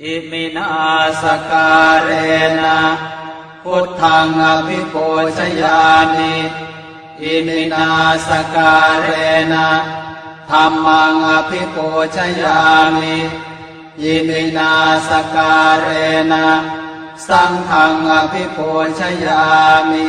อิมินาสการเรนะพุทธังอภิปูชยามิอิมินาสการเรนะธรรมังอภิปูชยามิอิมินาสการเรนะสังฆังอภิปูชยามิ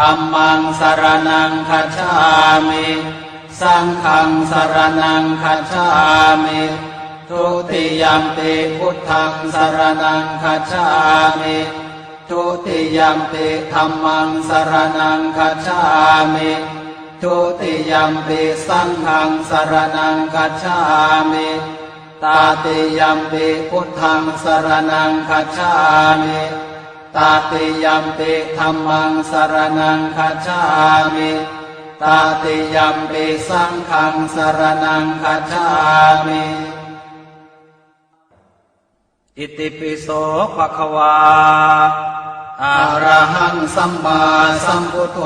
ธรรมังสรนังคัจฉามิสังฆังสรนังคัจฉามิทุติยัมปิพุทธังสารนังคัจฉามิทุติยัมปิธรรมังสรนังคัจฉามิทุติยัมปิสังฆังสรนังคัจฉามิตาติยัมปิพุทธังสารนังคัจฉามิ ตาติยัมปิธรรมังสรนังคัจฉามิตาติยัมปิสังฆังสรนังคัจฉามิอิติปิโสภะคะวาอะระหังสัมมาสัมพุทโธ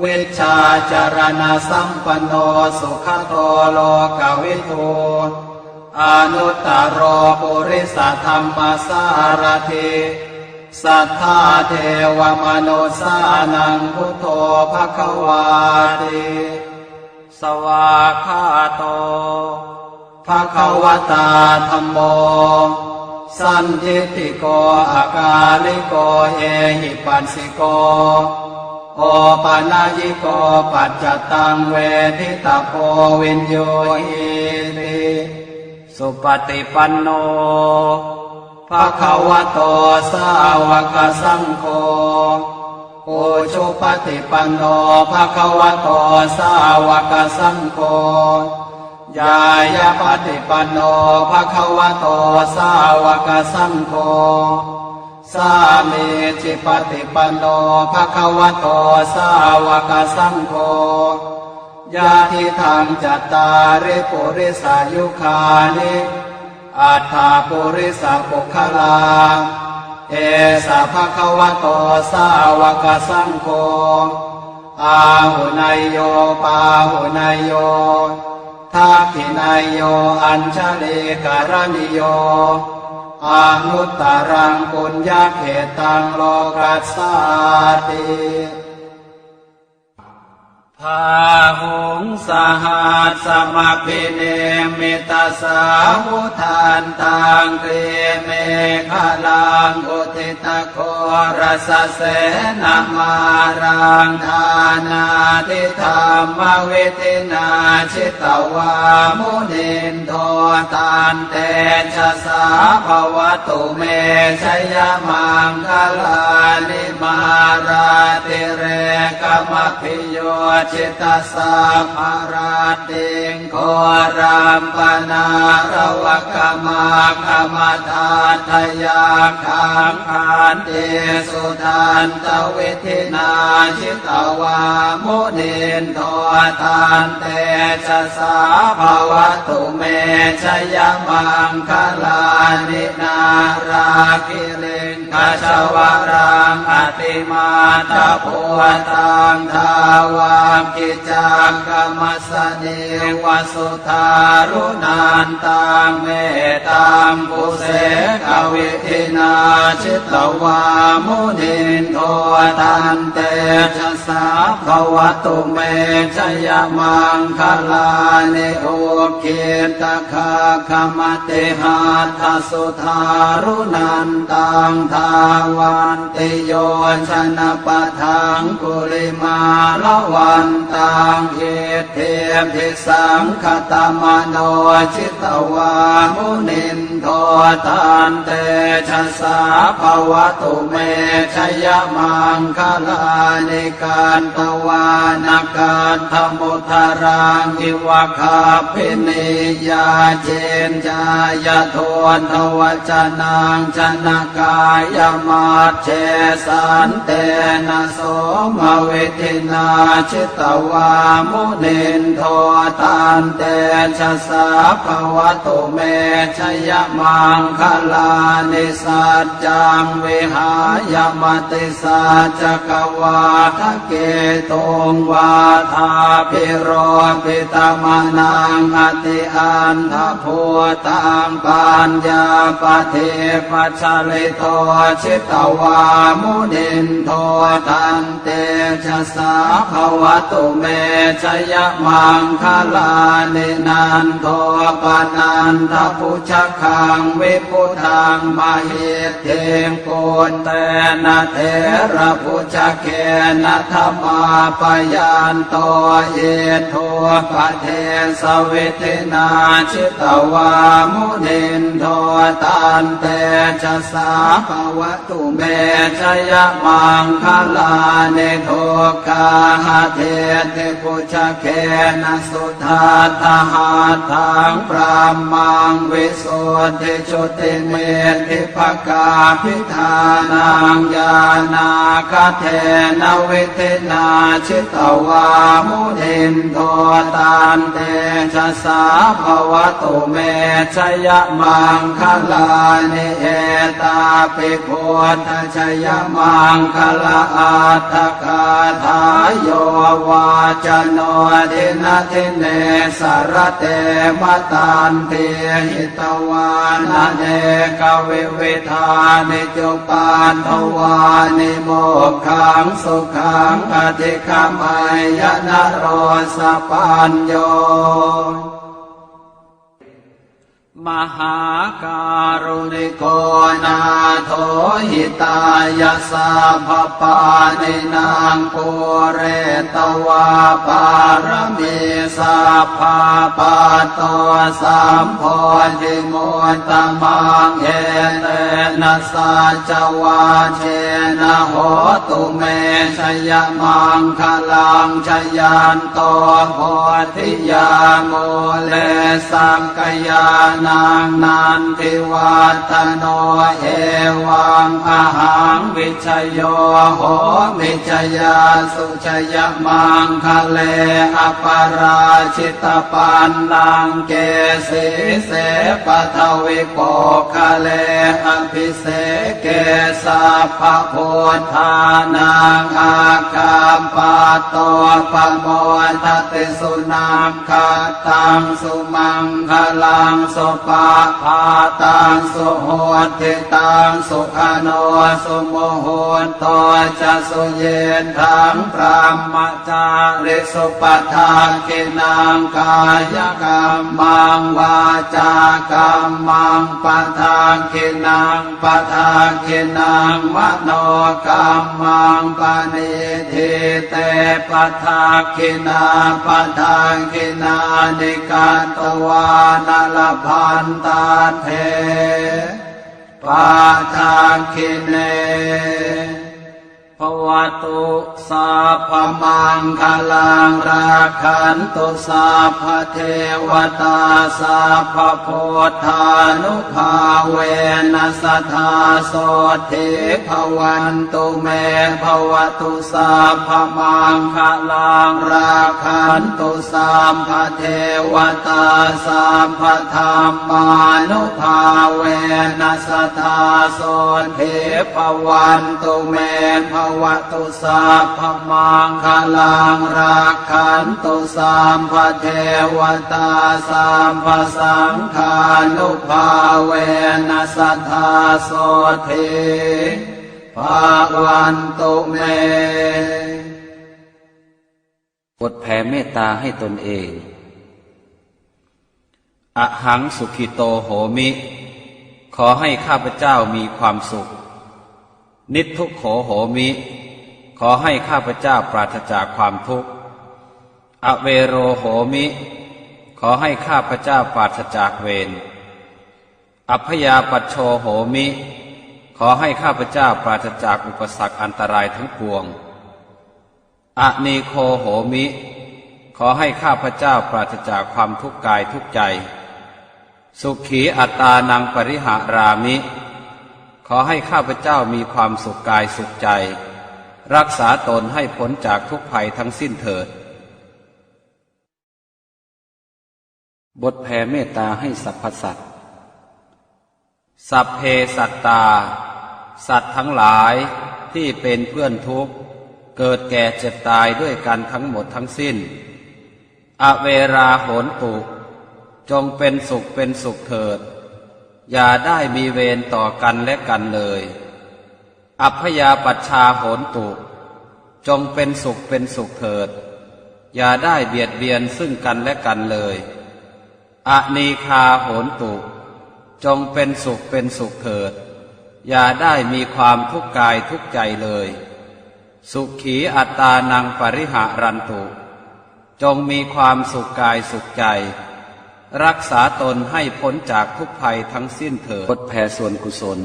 เวชาจารณะสัมปันโนสุขโตโลกวิทูอนุตตรโปุริสธรรมสารถิ สัทธาเทวมนุสานังพุทโธภควาติสวาคาโตภควตาธรรมโม สันทิติโกอากาลิโกเอหิปัสสิโก โอปานายิโกปัจจตังเวทิตาโพวินโยหิติสุปฏิปันโน ภะคะวะโตสาวกสังโฆโอชุปฏิปันโนภะคะวะโตสาวกสังโฆยายาปฏิปันโนภะคะวะโตสาวกสังโฆสามีจิปฏิปันโนภะคะวะโตสาวกสังโฆยาทิทางจัตตาริปุริสายุคานิ อัฏฐาปุริสปุคลาเอสะภะคะวะโตสาวกสังโฆอาหุนายโยปาหุนายโยทักขินายโยอัญชลีการณิโยอานุตตรังปุญญาเขตังโลกัสสาติาหุงสหัสสมพิเนมิตาสาวุทานตังเกเมฆลังอุทิตโครสเสนามารังทานาทิธรรมวิทินาชิตวามุนินโทตันเตชะสาภวตุเมชยมังคลานิมาราติเรกมพิโยจิตสาภาราติงโครามปนารวกมาคมทานทยาคังคานเตสุทันตวิธินาชิตวามุนินโททานเตชะสาภวตุเมชยมังคลานินาราคิริงคชวรังอติมาตะพุตังทาวากิจังกรรมสเนวสุทารุนันตังเมตังปุเสกวิทินาชิตวามุนินโทตันเตชะสาภวตุเมชยมังคลานิโอเกตคาคมเตหาทสุทารุนันตังทาวันติโยชนะปะทังกุลิมาละวันตังเหตุเทมทิสังคตมโนชิตวามุนิน โทตันเตชะสาภาวะตุเมชยมังคลานิการตวานาการธมุทารังอิวะคาพินิยาเจนจายทวนทวจนังชนะกายมาเชสันเตนะโสมเวทินาชิตวามุนินโทตันเตชะสาภวะตุเมชยมมังคลานิสัจจังวิหายมติสัจกวาทะเกตุงวาทาพิโรปิตมนังอติอันทภูตังปัญญาปเทปัชลิโตชิตวามุนินโทตันเตชะสาภวตุเมชยมังคลานินันโทปนันทพุชคังวิพุทังมหิตเทงโกนเตนะเทระพุชเกนะธรรมาปยันโตเอโทปะเทสวิทินาชิตวามุนินโทตันเตชะสาภวะตุเมชยมังคลาเนโทกาหะเทติพุชเกนะสุทาตหาทังปรามังวิโสทธิชุติเมติภกาพิธานังญาณาคเทนวิเทนาชิตวามุนินโทตันเตชะสาภวะตุเมชยมังคลานิเอตาปิโคทชยมังคลาอัตถกาทายโยวาจโนทินาทิเนสารเตมตันเทหิตวานาเนกวิวิธานิจุปานทวานิโมกขังสุขังอธิคามายนโรสปัญโย มหาการุณิโกนาโทหิตายาสาภปานินางปุเรตวาปารมีสัพพาปาโตสัมโพธิมุตตมังเอเตนะสัจวาเชนะโหตุเมชยมังคลังชยันตโพธิยาโมเลสังกยานังนันทิวัตโนเอวังอาหังวิชโยโหมิชยาสุชยมังคะเลอปาราชิตปันลังเกสีเสปทวิโกคะเลอภิเสเกสัพะโพธานังอาคามปาโตปโมทติสุนังคาตังสุมังคลังสุปปาพาตังสุโหติตังสุขโนสุโมโหนตจะสุเยนทังพรหมจาริสุปทากินังกายกรรมังวาจากรรมังปทากินังปทากินังมโนกรรมังปณิทิเตปทากินาปทากินานิการตวานลพันตาเทปาทาคิเนภวตุสาพมังคลังราคันตุสาพเทวตาสาพโพธานุภาเว สทธาโสทิภวันตุเมภวตุสัพมังคลังราคันตุสัพพเทวตาสัพพธรรมานุภาเวนัสทธาโสทิภวันตุเมภวตุสัพมังคลังรักขันตุสัมภเทวตาสัมภสังฆานุภาเวนัสทธาโสทิภาวันตุเมบทแผ่เมตตาให้ตนเอง อหังสุขิโตโหมิ ขอให้ข้าพเจ้ามีความสุข นิทุกโขโหมิ ขอให้ข้าพเจ้าปราศจากความทุกข์ อเวโรโหมิ ขอให้ข้าพเจ้าปราศจากเวร อัพยาปัชโชโหมิ ขอให้ข้าพเจ้าปราศจากอุปสรรคอันตรายทั้งปวงอะนีโคโหมิ ขอให้ข้าพเจ้าปราศจากความทุกข์กายทุกใจ สุขีอัตานังปริหารามิ ขอให้ข้าพเจ้ามีความสุขกายสุขใจ รักษาตนให้พ้นจากทุกภัยทั้งสิ้นเถิด บทแผ่เมตตาให้สรรพสัตว สัพเพสัตตา สัตว์ทั้งหลายที่เป็นเพื่อนทุกข์ เกิดแก่เจ็บตายด้วยกันทั้งหมดทั้งสิ้น อเวราโหนตุ จงเป็นสุขเป็นสุขเถิด อย่าได้มีเวรต่อกันและกันเลย อัพยาปัชชาโหนตุ จงเป็นสุขเป็นสุขเถิด อย่าได้เบียดเบียนซึ่งกันและกันเลย อนีคาโหนตุ จงเป็นสุขเป็นสุขเถิด อย่าได้มีความทุกข์กายทุกข์ใจเลย สุขีอัตตานังปริหารันตุ จงมีความสุขกายสุขใจ รักษาตนให้พ้นจากทุกภัยทั้งสิ้นเถิดพดแผ่ส่วนกุศล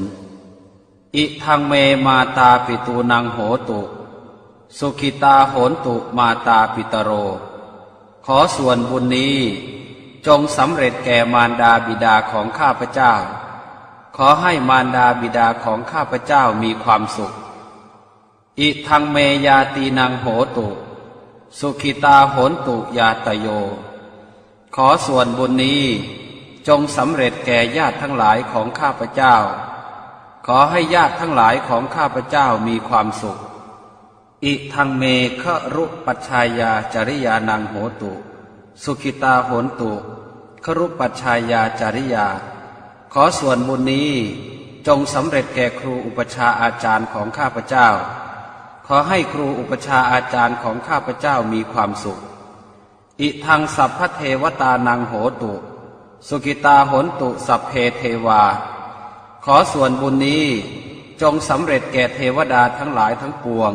อิทังเมมาตาปิตูนังโหตุ สุขิตาโหนตุมาตาปิตโร ขอส่วนบุญนี้ จงสำเร็จแก่มารดาบิดาของข้าพเจ้า ขอให้มารดาบิดาของข้าพเจ้ามีความสุข อิทังเมยาตีนังโหตุ สุขิตาโหนตุยาตโย ขอส่วนบุญนี้จงสำเร็จแก่ญาติทั้งหลายของข้าพเจ้า ขอให้ญาติทั้งหลายของข้าพเจ้ามีความสุข อิทังเมฆรุปัชชายาจริยานังโหตุ สุขิตาโหนตุ ครุปัชชายาจริยา ขอส่วนบุญนี้จงสำเร็จแก่ครูอุปชาอาจารย์ของข้าพเจ้า ขอให้ครูอุปชาอาจารย์ของข้าพเจ้ามีความสุข อิทังสัพพเทวตานังโหตุ สุกิตาโหนตุสัพเพเทวา ขอส่วนบุญนี้จงสำเร็จแก่เทวดาทั้งหลายทั้งปวง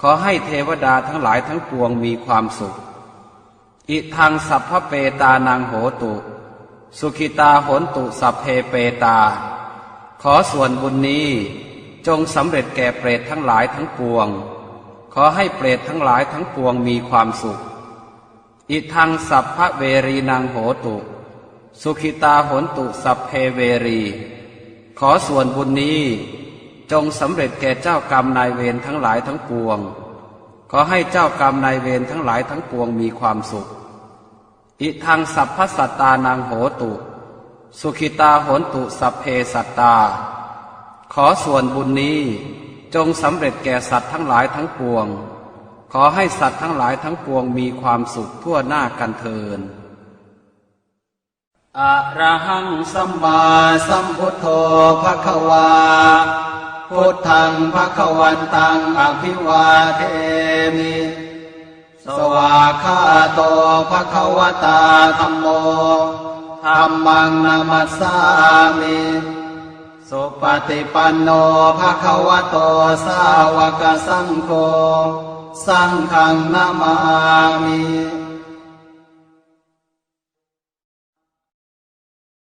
ขอให้เทวดาทั้งหลายทั้งปวงมีความสุข อิทังสัพพเปตานังโหตุ สุขิตาโหนตุสัพเพเปตา ขอส่วนบุญนี้จงสำเร็จแก่เปรตทั้งหลายทั้งปวง ขอให้เปรตทั้งหลายทั้งปวงมีความสุข อิทังสัพพะเวรีนางโหตุ สุขิตาโหนตุสัพเพเวรี ขอส่วนบุญนี้จงสำเร็จแก่เจ้ากรรมนายเวรทั้งหลายทั้งปวง อให้เจ้ากรรมนายเวรทั้งหลายทั้งปวงมีความสุข อิทังสัพพสัตตานางโหตุ สุขิตาโหนตุสัพเพสัตตา ขอส่วนบุญนี้จงสำเร็จแก่สัตว์ทั้งหลายทั้งปวง ขอให้สัตว์ทั้งหลายทั้งปวงมีความสุขทั่วหน้ากันเทินอะระหังสัมสัมมาสัมพุทโธภควา พุทธังภควันตังอภิวาเทมิ สวาคาโตภควตาธัมโมธัมมังนามัสสามิ สุปฏิปันโนภควโตสาวกสังโฆ สังฆังนามามิ